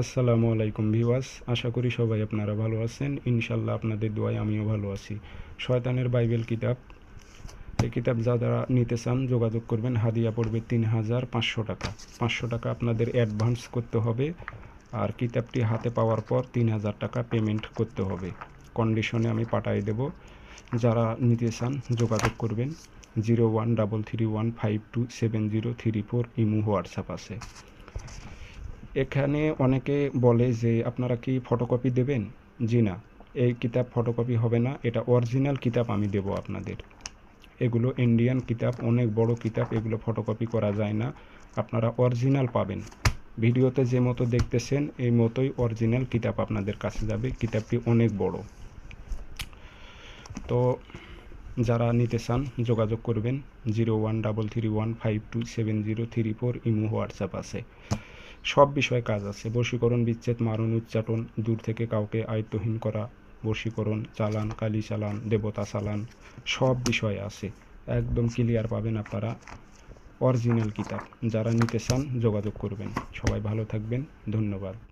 আসসালামু আলাইকুম ভিওয়াস আশা করি সবাই আপনারা ভালো আছেন। ইনশাল্লাহ আপনাদের দোয়ায় আমিও ভালো আছি। শয়তানের বাইবেল কিতাব, এই কিতাব যা যারা নিতে চান, যোগাযোগ করবেন, হাদিয়া পড়বে তিন হাজার পাঁচশো টাকা। পাঁচশো টাকা আপনাদের অ্যাডভান্স করতে হবে, আর কিতাবটি হাতে পাওয়ার পর তিন হাজার টাকা পেমেন্ট করতে হবে। কন্ডিশনে আমি পাঠিয়ে দেব। যারা নিতে চান, যোগাযোগ করবেন, zero one double three one five two seven zero three four, imo WhatsApp আছে। এখানে অনেকে বলে যে, আপনারা কি ফটোকপি দেবেন? জি না, এই কিতাব ফটোকপি হবে না, এটা অরিজিনাল কিতাব আমি দেব আপনাদের। এগুলো ইন্ডিয়ান কিতাব, অনেক বড় কিতাব, এগুলো ফটোকপি করা যায় না, আপনারা অরিজিনাল পাবেন। ভিডিওতে যে মতো দেখতেছেন, এই মতোই অরিজিনাল কিতাব আপনাদের কাছে যাবে, কিতাবটি অনেক বড়। তো যারা নিতে চান, যোগাযোগ করবেন, zero one double three one five two seven zero three four imo WhatsApp আছে। সব বিষয়ে কাজ আছে। বশীকরণ, বিচ্ছেদ, মারণ উচ্চাটন দূর থেকে কাউকে আয়ত্তহীন করা, বশীকরণ, চালান, কালি চালান, দেবতা চালান, সব বিষয় আছে। একদম ক্লিয়ার পাবেন আপনারা। অরিজিনাল কিতাব। যারা নিতে চান যোগাযোগ করবেন। সবাই ভালো থাকবেন। ধন্যবাদ।